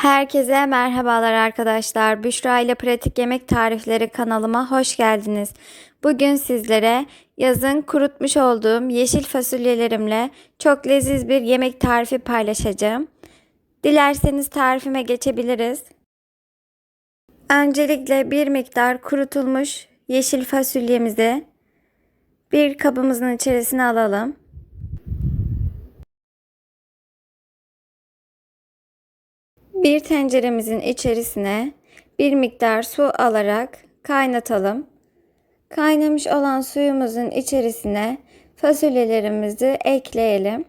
Herkese merhabalar arkadaşlar. Büşra ile Pratik Yemek Tarifleri kanalıma hoş geldiniz. Bugün sizlere yazın kurutmuş olduğum yeşil fasulyelerimle çok leziz bir yemek tarifi paylaşacağım. Dilerseniz tarifime geçebiliriz. Öncelikle bir miktar kurutulmuş yeşil fasulyemizi bir kabımızın içerisine alalım. Bir tenceremizin içerisine bir miktar su alarak kaynatalım. Kaynamış olan suyumuzun içerisine fasulyelerimizi ekleyelim.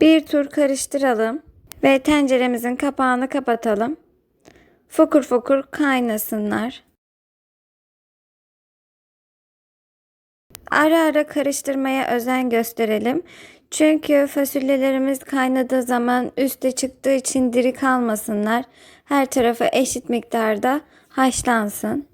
Bir tur karıştıralım ve tenceremizin kapağını kapatalım. Fokur fokur kaynasınlar. Ara ara karıştırmaya özen gösterelim. Çünkü fasulyelerimiz kaynadığı zaman üste çıktığı için diri kalmasınlar. Her tarafı eşit miktarda haşlansın.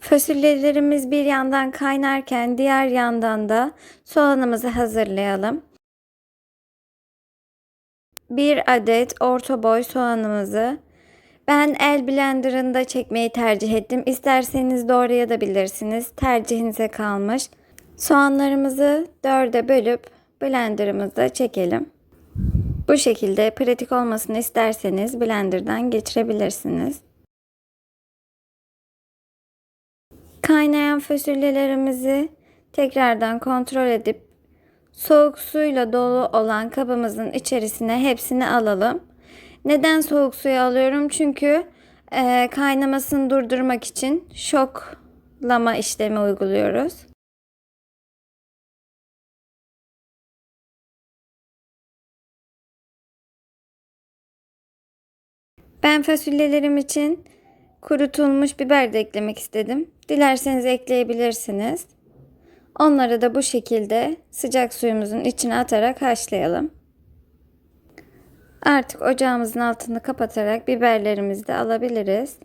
Fasulyelerimiz bir yandan kaynarken diğer yandan da soğanımızı hazırlayalım. Bir adet orta boy soğanımızı ben el blenderında çekmeyi tercih ettim. İsterseniz doğrayabilirsiniz. Tercihinize kalmış. Soğanlarımızı dörde bölüp blenderımızda çekelim. Bu şekilde pratik olmasını isterseniz blenderdan geçirebilirsiniz. Kaynayan fasulyelerimizi tekrardan kontrol edip soğuk suyla dolu olan kabımızın içerisine hepsini alalım. Neden soğuk suyu alıyorum? Çünkü e, kaynamasını durdurmak için şoklama işlemi uyguluyoruz. Ben fasulyelerim için kurutulmuş biber de eklemek istedim. Dilerseniz ekleyebilirsiniz. Onları da bu şekilde sıcak suyumuzun içine atarak haşlayalım. Artık ocağımızın altını kapatarak biberlerimizi de alabiliriz.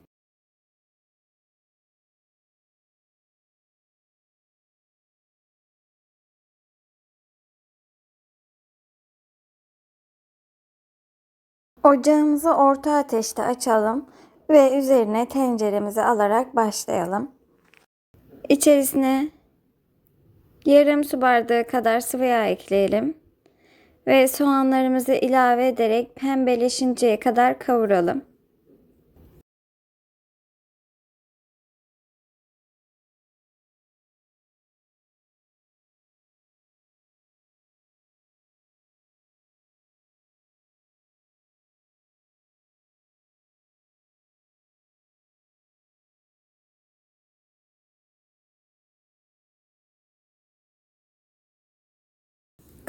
Ocağımızı orta ateşte açalım ve üzerine tenceremizi alarak başlayalım. İçerisine yarım su bardağı kadar sıvı yağ ekleyelim ve soğanlarımızı ilave ederek pembeleşinceye kadar kavuralım.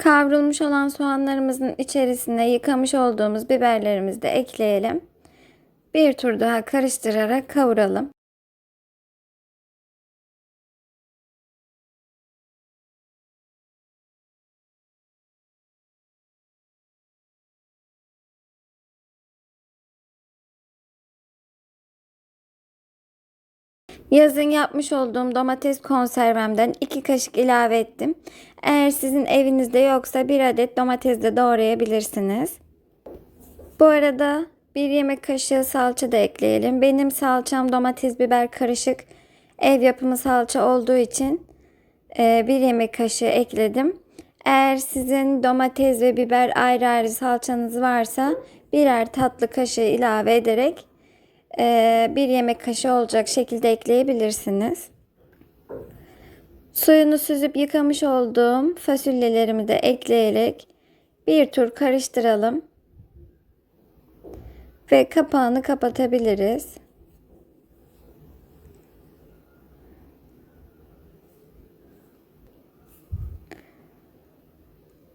Kavrulmuş olan soğanlarımızın içerisine yıkamış olduğumuz biberlerimizi de ekleyelim. Bir tur daha karıştırarak kavuralım. Yazın yapmış olduğum domates konservemden 2 kaşık ilave ettim. Eğer sizin evinizde yoksa bir adet domates de doğrayabilirsiniz. Bu arada bir yemek kaşığı salça da ekleyelim. Benim salçam domates biber karışık ev yapımı salça olduğu için e, bir yemek kaşığı ekledim. Eğer sizin domates ve biber ayrı ayrı salçanız varsa birer tatlı kaşığı ilave ederek e, bir yemek kaşığı olacak şekilde ekleyebilirsiniz. Suyunu süzüp yıkamış olduğum fasulyelerimi de ekleyerek bir tur karıştıralım. Ve kapağını kapatabiliriz.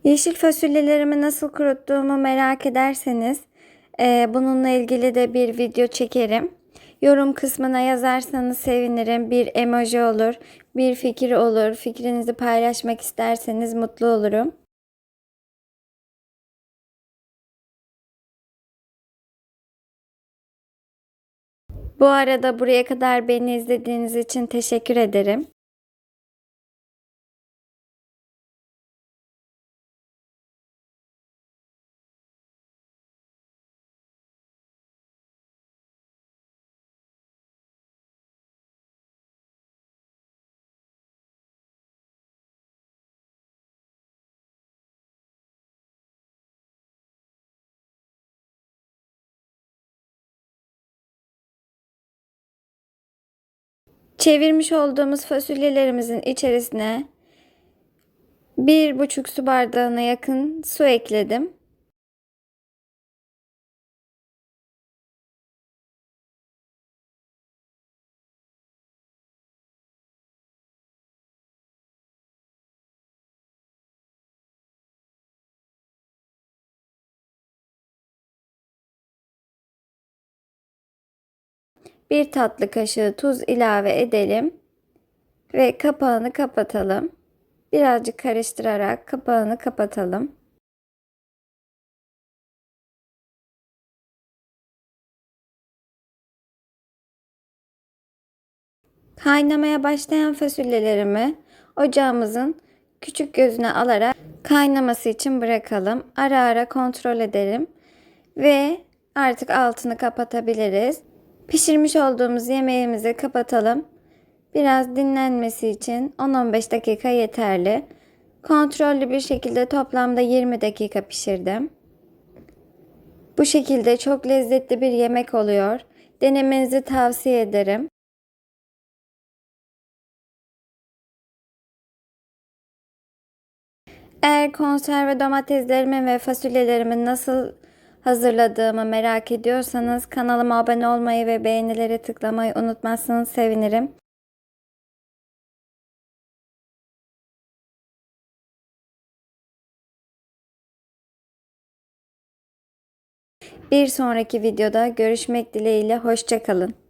Yeşil fasulyelerimi nasıl kuruttuğumu merak ederseniz e, bununla ilgili de bir video çekerim. Yorum kısmına yazarsanız sevinirim. Bir emoji olur, bir fikir olur. Fikrinizi paylaşmak isterseniz mutlu olurum. Bu arada buraya kadar beni izlediğiniz için teşekkür ederim. Çevirmiş olduğumuz fasulyelerimizin içerisine bir buçuk su bardağına yakın su ekledim. Bir tatlı kaşığı tuz ilave edelim ve kapağını kapatalım. Birazcık karıştırarak kapağını kapatalım. Kaynamaya başlayan fasulyelerimi ocağımızın küçük gözüne alarak kaynaması için bırakalım. Ara ara kontrol edelim ve artık altını kapatabiliriz. Pişirmiş olduğumuz yemeğimizi kapatalım. Biraz dinlenmesi için 10-15 dakika yeterli. Kontrollü bir şekilde toplamda 20 dakika pişirdim. Bu şekilde çok lezzetli bir yemek oluyor. Denemenizi tavsiye ederim. Eğer konserve domateslerimi ve fasulyelerimi nasıl hazırladığımı merak ediyorsanız kanalıma abone olmayı ve beğenileri tıklamayı unutmazsanız sevinirim. Bir sonraki videoda görüşmek dileğiyle hoşçakalın.